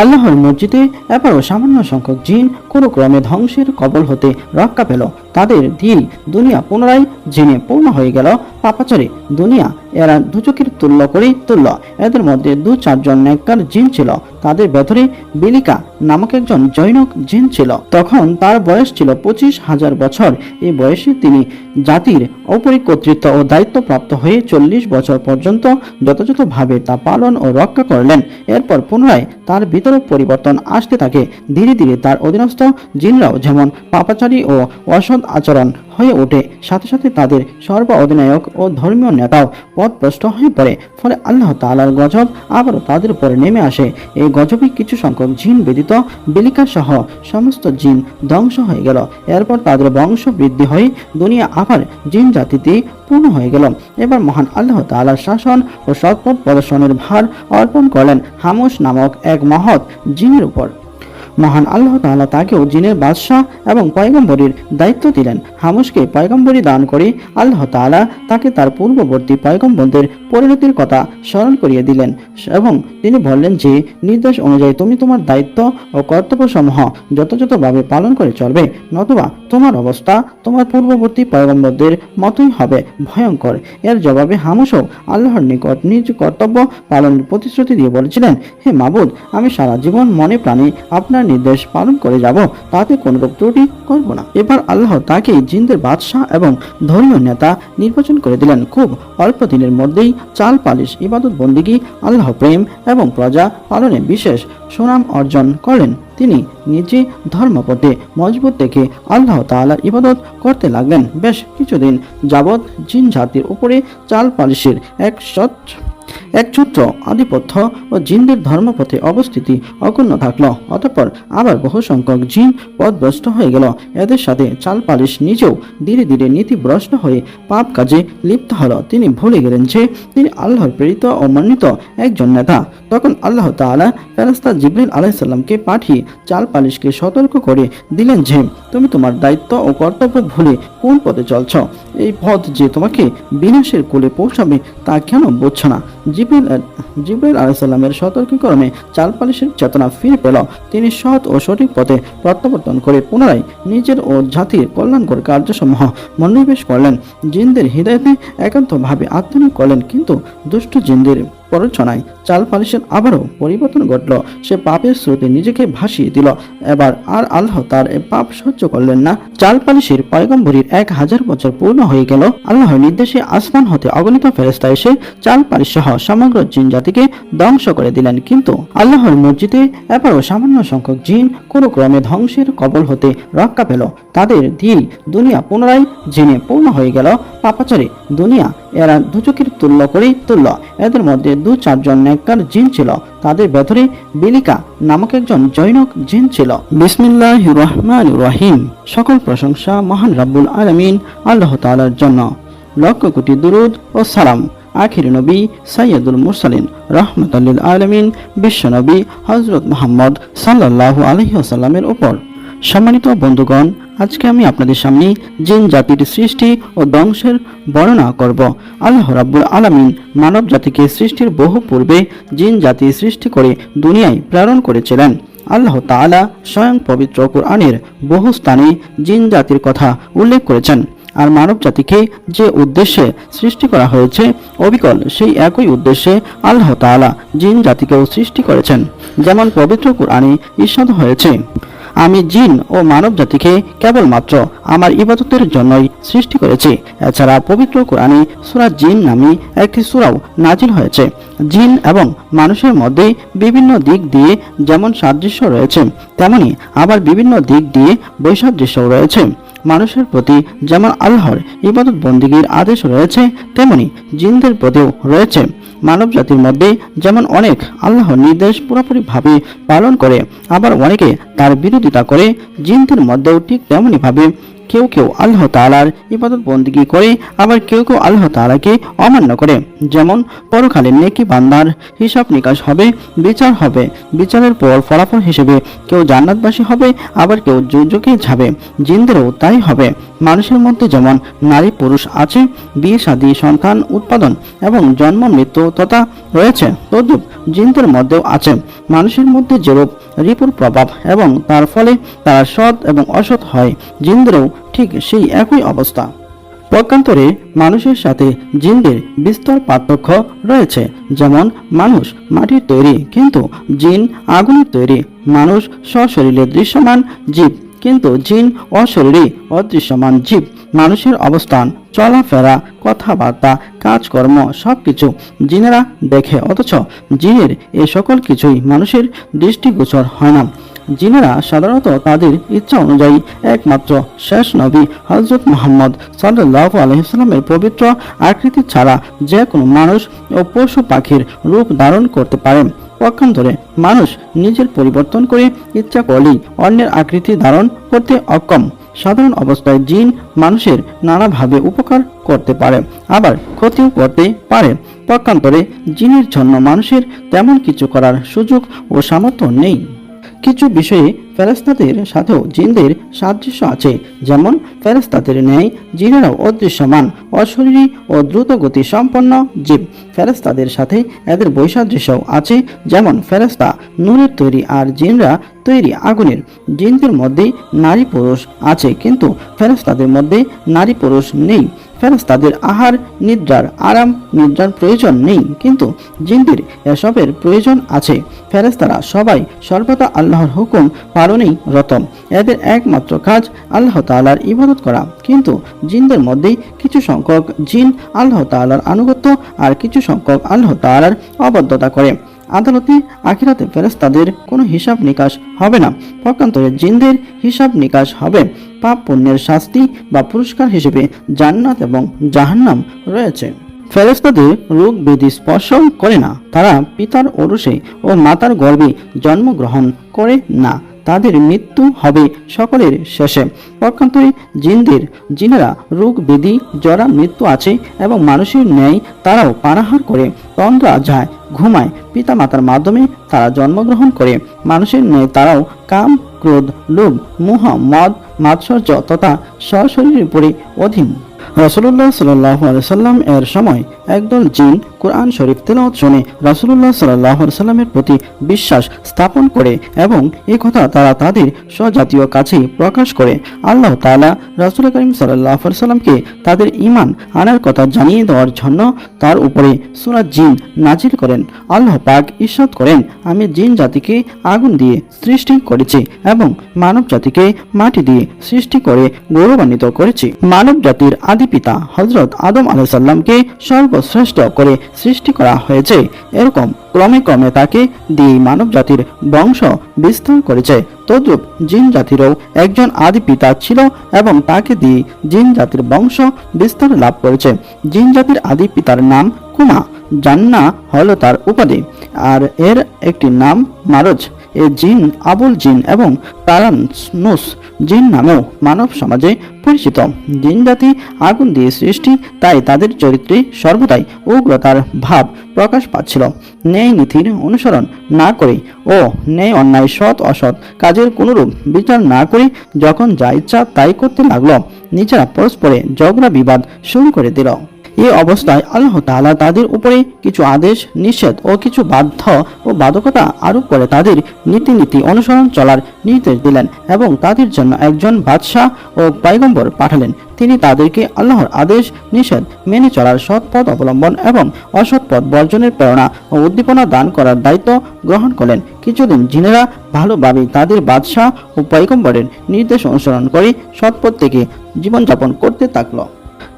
আল্লাহর মসজিদে এবারও সামান্য সংখ্যক জিন কোনো ক্রমে ধ্বংসের কবল হতে রক্ষা পেল। তাদের দিন দুনিয়া পুনরায় জিনে পূর্ণ হয়ে গেল। পাপাচারে দুনিয়া এরা দুচকের তুল্য করেই তুল্য। এদের মধ্যে দু চারজন নেককার জিন ছিল। তাদের ভেতরে বিলিকা নামক একজন জৈনক জিন ছিল। তখন তার বয়স ছিল পঁচিশ হাজার বছর। এই বয়সে তিনি জাতির অপরিকর্তৃত্ব ও দায়িত্ব প্রাপ্ত হয়ে চল্লিশ বছর পর্যন্ত যথাযথভাবে তা পালন ও রক্ষা করলেন। এরপর পুনরায় তার ভিতরে পরিবর্তন আসতে থাকে। ধীরে ধীরে তার অধীনস্থ জিনরাও যেমন পাপাচারী ও অসৎ আচরণ হয়ে ওঠে। সাথে সাথে তাদের সর্ব অধিনায়ক ও ধর্মীয় নেতাও পথভ্রষ্ট হয়ে পড়ে। ফলে আল্লাহ তাআলার গজব আবারও তাদের উপরে নেমে আসে। এই গজবে কিছু সংখ্যক জিন ব্যতীত বিলিকা সহ সমস্ত জিন ধ্বংস হয়ে গেল। এরপর তাদের বংশ বৃদ্ধি হয়ে দুনিয়া আবার জিন জাতিতে পূর্ণ হয়ে গেল। এবার মহান আল্লাহ তাআলার শাসন ও সৎপথ প্রদর্শনের ভার অর্পণ করলেন হামুস নামক এক মহৎ জিনের উপর। মহান আল্লাহ তাআলা তাকেও জিনের বাদশাহ এবং পয়গম্বরীর দায়িত্ব দিলেন। হামুসকে পয়গম্বরী দান করে আল্লাহ তাআলা তাকে তার পূর্ববর্তী পয়গম্বরদের পরিণতির কথা স্মরণ করিয়ে দিলেন এবং তিনি বললেন যে, নির্দেশ অনুযায়ী তুমি তোমার দায়িত্ব ও কর্তব্যসমূহ যথাযথভাবে পালন করে চলবে, নতুবা তোমার অবস্থা তোমার পূর্ববর্তী পয়গম্বরদের মতোই হবে ভয়ঙ্কর। এর জবাবে হামুসও আল্লাহর নিকট নিজ কর্তব্য পালনের প্রতিশ্রুতি দিয়ে বলেছিলেন, হে মাবুদ, আমি সারা জীবন মনে প্রাণে আপনার নির্দেশ পালন করে যাব, তাতে কোনরূপ ত্রুটি করব না। এবার আল্লাহ তাকে জিনদের বাদশাহ এবং ধর্মীয় নেতা নির্বাচন করে দিলেন। খুব অল্প দিনের মধ্যেই চাল পালিশ, ইবাদত বন্দিগি, আল্লাহ প্রেম এবং প্রজা পালনে বিশেষ সুনাম অর্জন করলেন। তিনি নিজে ধর্মপথে মজবুত দেখে আল্লাহ তাআলার ইবাদত করতে লাগলেন। বেশ কিছুদিন যাবৎ জিন জাতির উপরে চাল পালিশের এক সৎ একছত্র আধিপত্য ও জিনদের ধর্মপথে অবস্থিতি অক্ষুণ্ণ থাকল। অতঃপর আবার বহু সংখ্যক জিন পথভ্রষ্ট হয়ে গেল। এদের সাথে চাল পালিশ নিজেও ধীরে ধীরে নীতিভ্রষ্ট হয়ে পাপ কাজে লিপ্ত হলো। তিনি ভুলে গেলেন যে তিনি আল্লাহর প্রেরিত ও মনোনীত একজন নেতা। তখন আল্লাহ তাআলা ফেরেশতা জিবরিল আলাইসাল্লামকে পাঠিয়ে চাল পালিশকে সতর্ক করে দিলেন যে তুমি তোমার দায়িত্ব ও কর্তব্য ভুলে কোন পথে চলছ? এই পথ যে তোমাকে বিনাশের কোলে পৌঁছাবে তা কেন বুঝছ না? জিবরিল জিবরিল আলাইসাল্লামের সতর্কীকরণে চাল পালিশের চেতনা ফিরে পেল। তিনি সৎ ও সঠিক পথে প্রত্যাবর্তন করে পুনরায় নিজের ও জাতির কল্যাণকর কার্যসমূহ মনোনিবেশ করলেন। জিনদের হৃদয়তে একান্তভাবে আত্মনিয়োগ করলেন, কিন্তু দুষ্ট জিনদের প্ররোচনায় চাল পালিশের আবারও পরিবর্তন ঘটল। সে পাপের স্রোতে নিজেকে ভাসিয়ে দিল। এবার আর আল্লাহ তার পাপ সহ্য করলেন না। চাল পালিশের পয়গম্বরীর এক হাজার বছর পূর্ণ হয়ে গেল। আল্লাহর নির্দেশে আসমান হতে অগণিত ফেরেস্তা এসে চাল পালিশ সহ সমগ্র জিন জাতিকে ধ্বংস করে দিলেন। কিন্তু আল্লাহর মসজিদে এবারও সামান্য সংখ্যক জিন কোনো ক্রমে ধ্বংসের কবল হতে রক্ষা পেল। তাদের দিন দুনিয়া পুনরায় জিনে পূর্ণ হয়ে গেল। পাপাচারে দুনিয়া এরা দুচকের তুল্য করেই তুল্য। এদের মধ্যে দু চারজন নেককার জিন ছিল। তাদের ভেতরে বিলিকা নামক একজন জৈনক জিন ছিল। বিসমিল্লাহ রহমান রহিম। সকল প্রশংসা মহান রাব্বুল আলমিন আল্লাহ তাআলার জন্য। লক্ষ কোটি দুরুদ ও সালাম। আখির নবী সৈয়দুল মুরসালিন রহমতুল্লিল আলমিন বিশ্বনবী হজরত মোহাম্মদ সাল্লাল্লাহু আলহি আসাল্লামের উপর। সম্মানিত বন্ধুগণ, আজকে আমি আপনাদের সামনে জিন জাতির সৃষ্টি ও ধ্বংসের বর্ণনা করব। আল্লাহ রাব্বুল আলামিন মানব জাতিকে সৃষ্টির বহু পূর্বে জিন জাতি সৃষ্টি করে দুনিয়ায় প্রেরণ করেছিলেন। আল্লাহ তাআলা স্বয়ং পবিত্র কোরআনের বহু স্থানে জিন জাতির কথা উল্লেখ করেছেন। আর মানব জাতিকে যে উদ্দেশ্যে সৃষ্টি করা হয়েছে, অবিকল সেই একই উদ্দেশ্যে আল্লাহ তাআলা জিন জাতিকেও সৃষ্টি করেছেন। যেমন পবিত্র কোরআনে ঈর্ষাদ হয়েছে আমি জিন ও মানব জাতিকে কেবলমাত্র আমার ইবাদতের জন্যই সৃষ্টি করেছি। এছাড়া পবিত্র কোরআনে সূরা জিন নামে একটি সূরাও নাজিল হয়েছে। জিন এবং মানুষের মধ্যে বিভিন্ন দিক দিয়ে যেমন সাদৃশ্য রয়েছে, তেমনি আবার বিভিন্ন দিক দিয়ে বৈসাদৃশ্যও রয়েছে। মানুষের প্রতি যেমন আল্লাহর ইবাদত বন্দীগীর আদেশ রয়েছে, তেমনি জিনদের প্রতিও রয়েছে। মানব জাতির মধ্যে যেমন অনেক আল্লাহর নির্দেশ পুরোপুরিভাবে পালন করে, আবার অনেকে তার বিরোধিতা করে, জিনদের মধ্যেও ঠিক তেমনিভাবে কেউ কেউ আল্লাহ তাআলার ইবাদত বন্দিগি করে, আবার কেউ কেউ আল্লাহ তাআলাকে অমান্য করে। যেমন, পরকালে নেকি বান্দার হিসাব নিকাশ হবে, বিচার হবে। বিচারের পর ফলাফল হিসেবে কেউ জান্নাতবাসী হবে, আবার কেউ দুর্যোগে যাবে জিনদেরও তাই হবে। মানুষের মধ্যে যেমন নারী পুরুষ আছে, বিয়ে, শাদী, সন্তান উৎপাদন এবং জন্ম, মৃত্যু তথা রয়েছে, তদ্রুপ জিনদের মধ্যেও আছে। মানুষের মধ্যে যেরূপ রিপুর প্রভাব এবং তার ফলে তারা সৎ এবং অসৎ হয়, জিনদেরও ঠিক সেই একই অবস্থা। পক্ষান্তরে মানুষের সাথে জিনদের বিস্তর পার্থক্য রয়েছে, যেমন মানুষ মাটির তৈরি কিন্তু জিন আগুনের তৈরি, মানুষ সশরীরে দৃশ্যমান জীব কিন্তু জিন অশরীরী অদৃশ্যমান জীব, মানুষের অবস্থান, চলাফেরা, কথাবার্তা, কাজকর্ম সবকিছু জিনেরা দেখে, অথচ জিনের এ সকল কিছুই মানুষের দৃষ্টিগোচর হয় না। জিনেরা সাধারণত তাদের ইচ্ছা অনুযায়ী একমাত্র শেষ নবী হজরত মোহাম্মদ সাল্লাহ আলহিসাল্লামের পবিত্র আকৃতি ছাড়া যে কোনো মানুষ ও পশু পাখির রূপ ধারণ করতে পারে। পক্ষান্তরে মানুষ নিজের পরিবর্তন করে ইচ্ছা করলেই অন্যের আকৃতি ধারণ করতে অক্ষম। সাধারণ অবস্থায় জিন মানুষের নানাভাবে উপকার করতে পারে, আবার ক্ষতিও করতে পারে। পক্ষান্তরে জিনের জন্য মানুষের তেমন কিছু করার সুযোগ ও সামর্থ্য নেই। কিছু বিষয়ে ফেরেস্তাদের সাথেও জিনদের সাদৃশ্য আছে, যেমন ফেরেস্তাদের ন্যায় জিনেরাও অদৃশ্যমান, অশরীরী ও দ্রুত গতি সম্পন্ন জীব। ফেরেস্তাদের সাথে এদের বৈসাদৃশ্যও আছে, যেমন ফেরেস্তা নূরের তৈরি আর জিনরা তৈরি আগুনের। জিনদের মধ্যে নারী পুরুষ আছে, কিন্তু ফেরেস্তাদের মধ্যে নারী পুরুষ নেই। ফেরেস্তাদের আহার, নিদ্রার আরাম, নিদ্রার প্রয়োজন নেই, কিন্তু জিনদের এসবের প্রয়োজন আছে। ফেরেস্তারা সবাই সর্বদা আল্লাহর হুকুম পালনেই রত এদের একমাত্র কাজ আল্লাহ তাআলার ইবাদত করা। কিন্তু জিনদের মধ্যেই কিছু সংখ্যক জিন আল্লাহ তাআলার আনুগত্য আর কিছু সংখ্যক আল্লাহ তাআলার অবদ্ধতা করে। আদালতে, আখিরাতে ফেরেস্তাদের কোনো হিসাব নিকাশ হবে না। পক্ষান্তরে জিনদের হিসাব নিকাশ হবে। পাপ পুণ্যের শাস্তি বা পুরস্কার হিসেবে জান্নাত এবং জাহান্নাম রয়েছে। ফেরেস্তাদের রোগ ব্যাধি স্পর্শ করে না। তারা পিতার অরুষে ও মাতার গর্ভে জন্মগ্রহণ করে না। তাদের মৃত্যু হবে সকলের শেষে। পক্ষান্তরে জিনদের, জিনেরা রোগ ব্যাধি জরা মৃত্যু আছে এবং মানুষের ন্যায় তারাও পানাহার করে। তন্দ্রা যায়, ঘুমায়, পিতামাতার মাধ্যমে তারা জন্মগ্রহণ করে। মানুষের ন্যায় তারাও কাম, ক্রোধ, লোভ, মোহ, মদ, মাৎসর্য তথা সশরীরের উপরে অধীন। রসুল্লাহ সাল্লাহ সাল্লাম এর সময় একদল জিন কোরআন শরীফ তেলাওয়াত শুনে রাসুলুল্লাহ সাল্লাহ সাল্লামের প্রতি বিশ্বাস স্থাপন করে এবং এই কথা তারা তাদের স্বজাতীয় কাছে প্রকাশ করে। আল্লাহ তাআলা রাসুল করিম সাল্লাহ সাল্লামকে তাদের ইমান আনার কথা জানিয়ে দেওয়ার জন্য তার উপরে সুরাত জিন নাজিল করেন। আল্লাহ পাক ঈশ্বর করেন, আমি জিন জাতিকে আগুন দিয়ে সৃষ্টি করেছি এবং মানব জাতিকে মাটি দিয়ে সৃষ্টি করে গৌরবান্বিত করেছি। মানব জাতির আদি পিতা হজরত আদম আলাইসাল্লামকে সর্বশ্রেষ্ঠ করে সৃষ্টি করা হয়েছে। এরকম ক্রমে ক্রমে তাকে দিয়ে মানব জাতির বংশ বিস্তার করেছে। তদ্রুপ জিন জাতিরও একজন আদি পিতা ছিল এবং তাকে দিয়ে জিন জাতির বংশ বিস্তার লাভ করেছে। জিন জাতির আদি পিতার নাম কুমা। জান্না হলো তার উপাধি। আর এর একটি নাম মারজ। এ জিন আবুল জিন এবং তারানুস জিন নামেও মানব সমাজে পরিচিত। জিন জাতি আগুন দিয়ে সৃষ্টি, তাই তাদের চরিত্রে সর্বদাই উগ্রতার ভাব প্রকাশ পাচ্ছিল। ন্যায় নীতির অনুসরণ না করে ও ন্যায় অন্যায় সৎ অসৎ কাজের কোনরূপ বিচার না করে যখন যা ইচ্ছা তাই করতে লাগল। নিজেরা পরস্পরে ঝগড়া বিবাদ শুরু করে দিল। এই অবস্থায় আল্লাহ তালা তাদের উপরে কিছু আদেশ, নিষেধ ও কিছু বাধ্য ও বাধকতা আরোপ করে তাদের নীতি নীতি অনুসরণ চলার নির্দেশ দিলেন এবং তাদের জন্য একজন বাদশাহ ও পাইগম্বর পাঠালেন। তিনি তাদেরকে আল্লাহর আদেশ, নিষেধ মেনে চলার সৎ পথ অবলম্বন এবং অসৎ পথ বর্জনের প্রেরণা ও উদ্দীপনা দান করার দায়িত্ব গ্রহণ করলেন। কিছুদিন জিনেরা ভালোভাবে তাদের বাদশাহ ও পৈগম্বরের নির্দেশ অনুসরণ করে সৎ পথ থেকে জীবনযাপন করতে থাকল।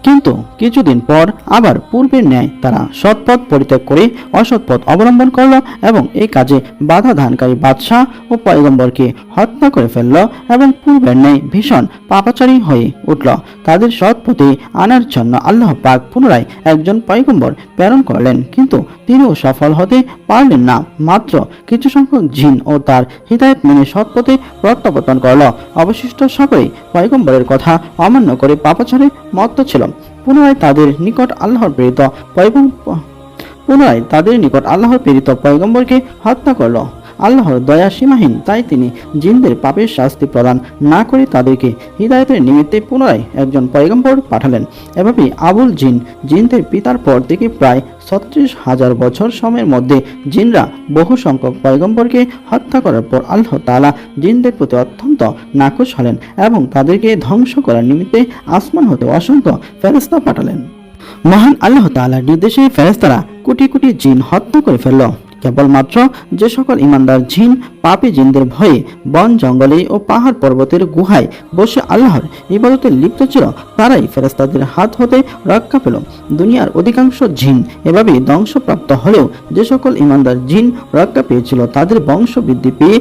কিন্তু কিছুদিন পর আবার পূর্বের ন্যায় তারা সৎপথ পরিত্যাগ করে অসৎ পথ অবলম্বন করল এবং এই কাজে বাধা দানকারী বাদশাহ ও পয়গম্বরকে হত্যা করে ফেলল এবং পূর্বের ন্যায় ভীষণ পাপাচারী হয়ে উঠল। তাদের সৎপথে আনার জন্য আল্লাহ পাক পুনরায় একজন পয়গম্বর প্রেরণ করলেন। কিন্তু তিনিও সফল হতে পারলেন না। মাত্র কিছু সংখ্যক জিন ও তার হৃদায়ত মেনে সৎপথে প্রত্যাবর্তন করল। অবশিষ্ট সকলেই পয়গম্বরের কথা অমান্য করে পাপাচারে মত্ত ছিল। পুনরায় তাদের নিকট আল্লাহর প্রেরিত পয়গম্বর পুনরায় তাদের নিকট আল্লাহর প্রেরিত পয়গম্বরকে হত্যা করল। আল্লাহর দয়া সীমাহীন, তাই তিনি জিনদের পাপের শাস্তি প্রদান না করে তাদেরকে হৃদায়তের নিমিত্তে পুনরায় একজন পয়গম্বর পাঠালেন। এভাবে আবুল জিন জিনদের পিতার পর থেকে প্রায় ছত্রিশ হাজার বছর সময়ের মধ্যে জিনরা বহু সংখ্যক পয়গম্বরকে হত্যা করার পর আল্লাহ তাআলা জিনদের প্রতি অত্যন্ত নাকশ হলেন এবং তাদেরকে ধ্বংস করার নিমিত্তে আসমান হতে অসংখ্য ফেরস্তা পাঠালেন। মহান আল্লাহ তাআলার নির্দেশে ফেরেস্তারা কোটি কোটি জিন হত্যা করে ফেলল। কেবলমাত্র যে সকল ইমানদার জিন, পাপী জিনদের ভয়ে বন জঙ্গলে ও পাহাড় পর্বতের গুহায় বসে আল্লাহর ইবাদতে লিপ্ত ছিল, তারাই ফেরেস্তাদের হাত হতে রক্ষা পেল। দুনিয়ার অধিকাংশ জিন এভাবেই ধ্বংসপ্রাপ্ত হলেও যে সকল ইমানদার জিন রক্ষা পেয়েছিল, তাদের বংশ বৃদ্ধি পেয়ে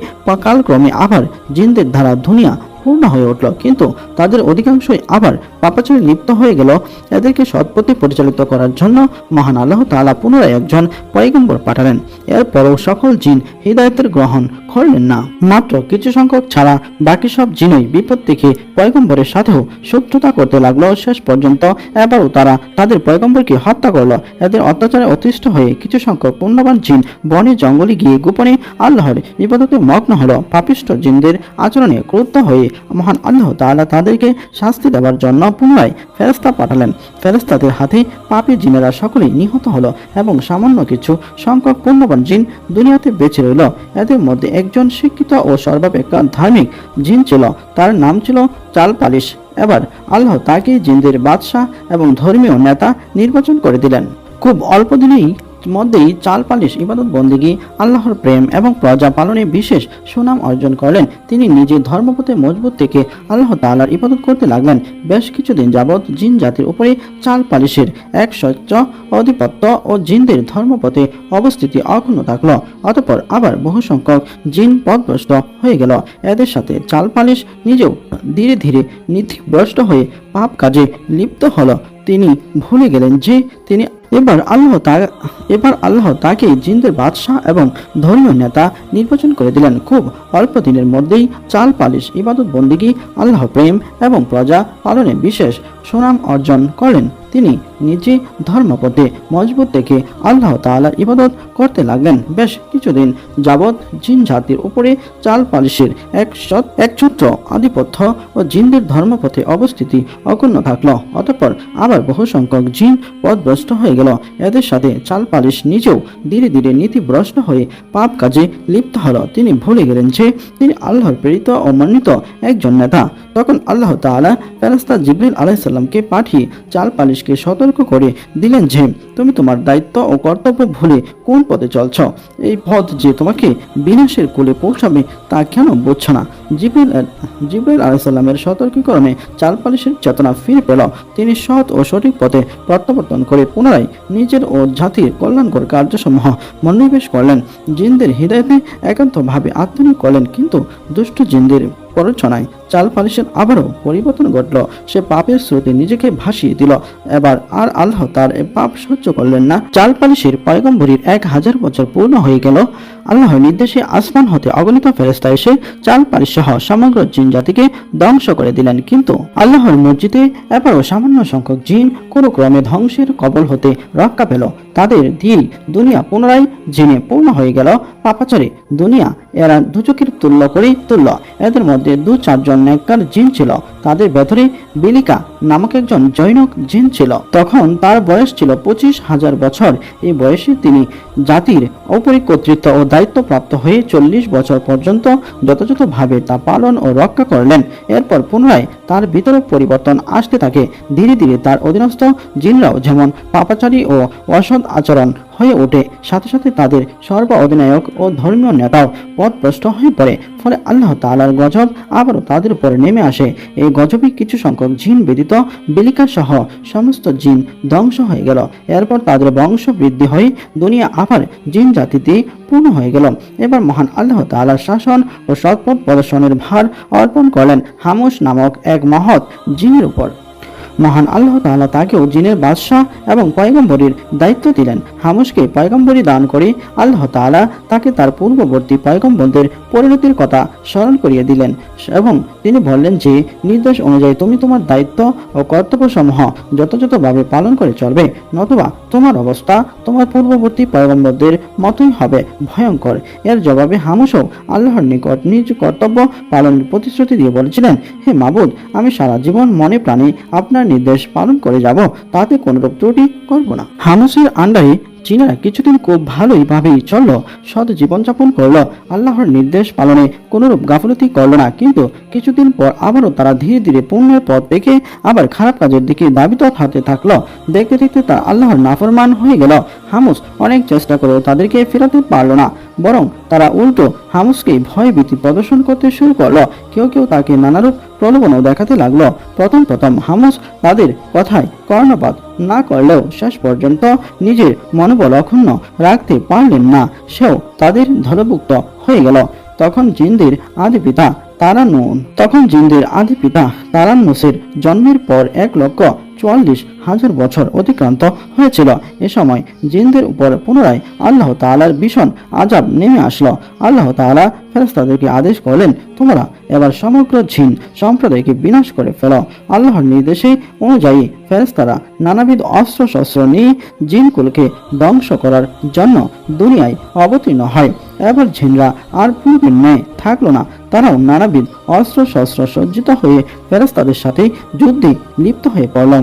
কালক্রমে আবার জিনদের ধারা দুনিয়া পূর্ণ হয়ে উঠল। কিন্তু তাদের অধিকাংশই আবার পাপাচারে লিপ্ত হয়ে গেল। এদেরকে সৎপথে পরিচালিত করার জন্য মহান আল্লাহ তাআলা পুনরায় একজন পয়গম্বর পাঠালেন। এরপরও সকল জিন হৃদায়তের গ্রহণ করলেন না। মাত্র কিছু সংখ্যক ছাড়া বাকি সব জিনই বিপদ থেকে পয়গম্বরের সাথেও শত্রুতা করতে লাগল। শেষ পর্যন্ত এবারও তারা তাদের পয়গম্বরকে হত্যা করল। এদের অত্যাচারে অতিষ্ঠ হয়ে কিছু সংখ্যক পুণ্যবান জিন বনে জঙ্গলে গিয়ে গোপনে আল্লাহর ইবাদতে মগ্ন হলো। পাপিষ্ট জিনদের আচরণে ক্রুদ্ধ হয়ে মহান আল্লাহ তাআলা তাদেরকে শাস্তি দেওয়ার জন্য পুনরায় ফেরেস্তা পাঠালেন। ফেরেস্তাদের হাতে পাপী জিনেরা সকলেই নিহত হলো এবং সামান্য কিছু সংখ্যক পুণ্যবান জিন দুনিয়াতে বেঁচে রইল। এদের মধ্যে একজন শিক্ষিত ও সর্বাপেক্ষা ধার্মিক জিন ছিল, তার নাম ছিল চাল পালিশ এবার আল্লাহ তাকে জিনদের বাদশাহ এবং ধর্মীয় নেতা নির্বাচন করে দিলেন। খুব অল্প দিনেই মধ্যেই চাল পালিশ, ইবাদত বন্দিগি, আল্লাহর প্রেম এবং প্রজা পালনে বিশেষ সুনাম অর্জন করলেন। তিনি নিজে ধর্মপথে মজবুত থেকে আল্লাহ তাআলার ইবাদত করতে লাগলেন। বেশ কিছুদিন যাবৎ জিন জাতির উপরে চাল পালিশের এক স্বচ্ছ আধিপত্য ও জিনদের ধর্মপথে অবস্থিতি অক্ষুণ্ণ থাকল। অতঃপর আবার বহু সংখ্যক জিন পথভ্রষ্ট হয়ে গেল। এদের সাথে চাল পালিশ নিজেও ধীরে ধীরে নীতিভ্রষ্ট হয়ে পাপ কাজে লিপ্ত হলো। তিনি ভুলে গেলেন যে তিনি এবার আল্লাহ তা এবার আল্লাহ তাকে জিন্দের বাদশাহ এবং ধর্মীয় নেতা নির্বাচন করে দিলেন। খুব অল্প দিনের মধ্যেই চাল পালিশ ইবাদত বন্দিগি আল্লাহ প্রেম এবং প্রজা পালনে বিশেষ সুনাম অর্জন করলেন তিনি নিজে ধর্মপথে মজবুত থেকে আল্লাহ তাআলার ইবাদত করতে লাগলেন। বেশ কিছুদিন যাবৎ জিন জাতির উপরে চাল পালিশের এক সৎ একছত্র আধিপত্য ও জিনদের ধর্মপথে অবস্থিতি অক্ষুণ্ণ থাকল। অতঃপর আবার বহু সংখ্যক জিন পথভ্রষ্ট হয়ে গেল। এদের সাথে চাল পালিশ নিজেও ধীরে ধীরে নীতিভ্রষ্ট হয়ে পাপ কাজে লিপ্ত হল। তিনি ভুলে গেলেন যে তিনি আল্লাহর প্রেরিত ও মনোনীত একজন নেতা। তখন আল্লাহ তাআলা ফেরেশতা জিবরিল আলাইসাল্লামকে পাঠিয়ে চাল পালিশকে সতর্ক করে দিলেন যে তুমি তোমার দায়িত্ব ও কর্তব্য ভুলে কোন পথে চলছ? এই পথ যে তোমাকে বিনাশের কোলে পৌঁছাবে তা কেন বুঝছ না? জিবরিল জিবরিল আলাইসাল্লামের সতর্কীকরণে চাল পালিশের চেতনা ফিরে পেল। তিনি সৎ ও সঠিক পথে প্রত্যাবর্তন করে পুনরায় নিজের ও জাতির কল্যাণকর কার্যসমূহ মনোনিবেশ করলেন। জিনদের হৃদয়তে একান্তভাবে আত্মনিয়োগ করলেন, কিন্তু দুষ্ট জিনদের প্ররোচনায় চাল পালিশের আবারও পরিবর্তন ঘটল। সে পাপের স্রোতে নিজেকে ভাসিয়ে দিল। এবার আর আল্লাহ তার পাপ সহ্য করলেন না। চাল পালিশের পয়গম্বরীর এক হাজার বছর পূর্ণ হয়ে গেল। আল্লাহর নির্দেশে আসমান হতে অগণিত ফেরেস্তা এসে চাল পালিশ সহ সমগ্র জিন জাতিকে ধ্বংস করে দিলেন। কিন্তু আল্লাহর মসজিদে এবারও সামান্য সংখ্যক জিন কোনো ক্রমে ধ্বংসের কবল হতে রক্ষা পেল। তাদের দিল দুনিয়া পুনরায় জিনে পূর্ণ হয়ে গেল। পাপাচারে দুনিয়া এরা দুচকের তুল্য করেই তুল্য। এদের মধ্যে দু চারজন নেককার জিন ছিল। তাদের ভেতরে বিলিকা নামক একজন জৈনক জিন ছিল। তখন তার বয়স ছিল পঁচিশ হাজার বছর। এই বয়সে তিনি জাতির ঔপরিক কর্তৃত্ব ও দায়িত্ব প্রাপ্ত হয়ে চল্লিশ বছর পর্যন্ত যথাযথভাবে তা পালন ও রক্ষা করলেন। এরপর পুনরায় তার ভিতরে পরিবর্তন আসতে থাকে। ধীরে ধীরে তার অধীনস্থ জিনরাও যেমন পাপাচারী ও অসৎ আচরণ হয়ে ওঠে। সাথে সাথে তাদের সর্ব অধিনায়ক ও ধর্মীয় নেতাও পথভ্রষ্ট হয়ে পড়ে। ফলে আল্লাহ তাআলার গজব আবারও তাদের উপরে নেমে আসে। এই গজবে কিছু সংখ্যক জিন ব্যতীত বিলিকা সহ সমস্ত জিন ধ্বংস হয়ে গেল। এরপর তাদের বংশ বৃদ্ধি হয়ে দুনিয়া আবার জিন জাতিতে পূর্ণ হয়ে গেল। এবার মহান আল্লাহ তাআলার শাসন ও সৎপথ প্রদর্শনের ভার অর্পণ করলেন হামুস নামক এক মহৎ জিনের উপর। মহান আল্লাহ তাআলা তাকেও জিনের বাদশাহ এবং পয়গম্বরীর দায়িত্ব দিলেন। হামুসকে পয়গম্বরী দান করে আল্লাহ তাআলা তাকে তার পূর্ববর্তী পয়গম্বরদের পরিণতির কথা স্মরণ করিয়ে দিলেন এবং তিনি বললেন যে, নির্দেশ অনুযায়ী তুমি তোমার দায়িত্ব ও কর্তব্যসমূহ যথাযথভাবে পালন করে চলবে, নতুবা তোমার অবস্থা তোমার পূর্ববর্তী পয়গম্বরদের মতোই হবে ভয়ঙ্কর। এর জবাবে হামুসও আল্লাহর নিকট নিজ কর্তব্য পালনের প্রতিশ্রুতি দিয়ে বলেছিলেন, হে মাবুদ, আমি সারা জীবন মনে প্রাণে আপনার নির্দেশ পালন করে যাব, তাতে কোনোরূপ ত্রুটি করব না। হামুসের আন্ডারে চীনারা কিছুদিন খুব ভালোই ভাবেই চলল, সৎ জীবনযাপন করল, আল্লাহর নির্দেশ পালনে কোনোরূপ গাফলতি করল না, কিন্তু কিছুদিন পর আবারও তারা ধীরে ধীরে পুণ্যের পথ দেখে আবার খারাপ কাজের দিকে দাবিত থাকতে থাকল। দেখতে দেখতে তার আল্লাহর নাফরমান হয়ে গেল। হামুস অনেক চেষ্টা করেও তাদেরকে ফেরাতে পারল না। বরং তারা উল্টো হামুসকে ভয় ভীতি প্রদর্শন করতে শুরু করল। কেউ কেউ তাকে নানারূপ প্রলোভনও দেখাতে লাগল। প্রথম প্রথম হামুস তাদের কথায় কর্ণপাত না করলেও শেষ পর্যন্ত নিজের মনোবল অক্ষুণ্ণ রাখতে পারলেন না। সেও তাদের ধরভুক্ত হয়ে গেল। তখন জিন্দের আদি পিতা তারানুন তখন জিন্দের আদি পিতা তারান্নুসের জন্মের পর এক লক্ষ চুয়াল্লিশ হাজার বছর অতিক্রান্ত হয়েছিল। এ সময় জিনদের উপর পুনরায় আল্লাহ তাআলার ভীষণ আজাব নেমে আসলো। আল্লাহ তাআলা ফেরেশতাদেরকে আদেশ করলেন, তোমরা এবার সমগ্র জিন সম্প্রদায়কে বিনাশ করে ফেলো। আল্লাহর নির্দেশে অনুযায়ী ফেরেশতারা নানাবিধ অস্ত্র শস্ত্র নিয়ে জিনকুলকে ধ্বংস করার জন্য দুনিয়ায় অবতীর্ণ হয়। এবার জিনরা আর পূর্বের ন্যায় থাকল না। তারাও নানাবিধ অস্ত্র শস্ত্র সজ্জিত হয়ে ফেরেশতাদের সাথে যুদ্ধে লিপ্ত হয়ে পড়ল।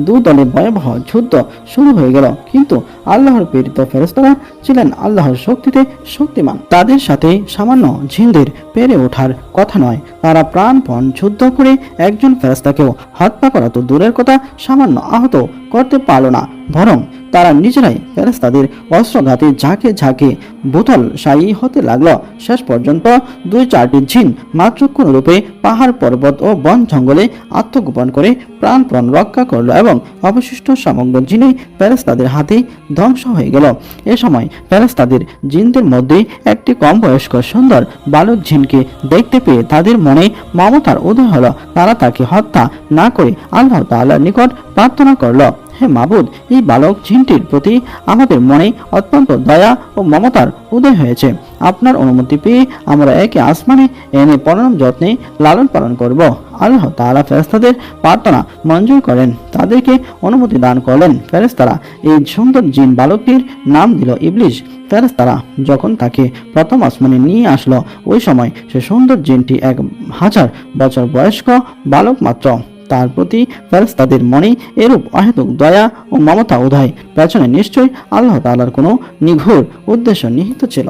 দু দলে ভয়াবহ যুদ্ধ শুরু হয়ে গেল। কিন্তু আল্লাহর প্রেরিত ফেরেশতারা ছিলেন আল্লাহর শক্তিতে শক্তিমান। তাদের সাথে সামান্য ঝিনদের পেরে ওঠার কথা নয়। তারা প্রাণপণ যুদ্ধ করে একজন ফেরেশতাকেও হত্যা করা তো দূরের কথা, সামান্য আহত করতে পারল না। বরং তারা নিজেরাই ফেরেশতাদের অস্ত্রঘাতে ঝাঁকে ঝাঁকে বোতল সাই হতে লাগল। শেষ পর্যন্ত দুই চারটি ঝিন মাত্র কোন রূপে পাহাড় পর্বত ও বন জঙ্গলে আত্মগোপন করে প্রাণপণ রক্ষা করল এবং অবশিষ্ট সমগ্র জিনে ফেরেশতাদের হাতে ধ্বংস হয়ে গেল। এ সময় ফেরেশতাদের জিনদের মধ্যে একটি কম বয়স্ক সুন্দর বালক জিনকে দেখতে পেয়ে তাদের মনে মমতার উদয় হলো। তারা তাকে হত্যা না করে আল্লাহ তাআলার নিকট প্রার্থনা করল, হে মাবুদ, এই বালক ঝিনটির প্রতি আমাদের মনে অত্যন্ত দয়া ও মমতার উদয় হয়েছে। আপনার অনুমতি পেয়ে আমরা একে আসমানে এনে পরম যত্নে লালন পালন করব। আল্লাহ তাআলা ফেরেশতাদের প্রার্থনা মঞ্জুর করেন। তাদেরকে অনুমতি দান করলেন। ফেরেশতারা এই সুন্দর জিন বালকটির নাম দিল ইবলিশ ফেরেশতারা যখন তাকে প্রথম আসমানে নিয়ে আসলো, ওই সময় সে সুন্দর জিনটি এক হাজার বছর বয়স্ক বালক মাত্র। তার প্রতি ফেরেশতাদের মনে এরূপ অহেতুক দয়া ও মমতা উদয়। পেছনে নিশ্চয়ই আল্লাহ তাআলার কোনো নিঘুর উদ্দেশ্য নিহিত ছিল।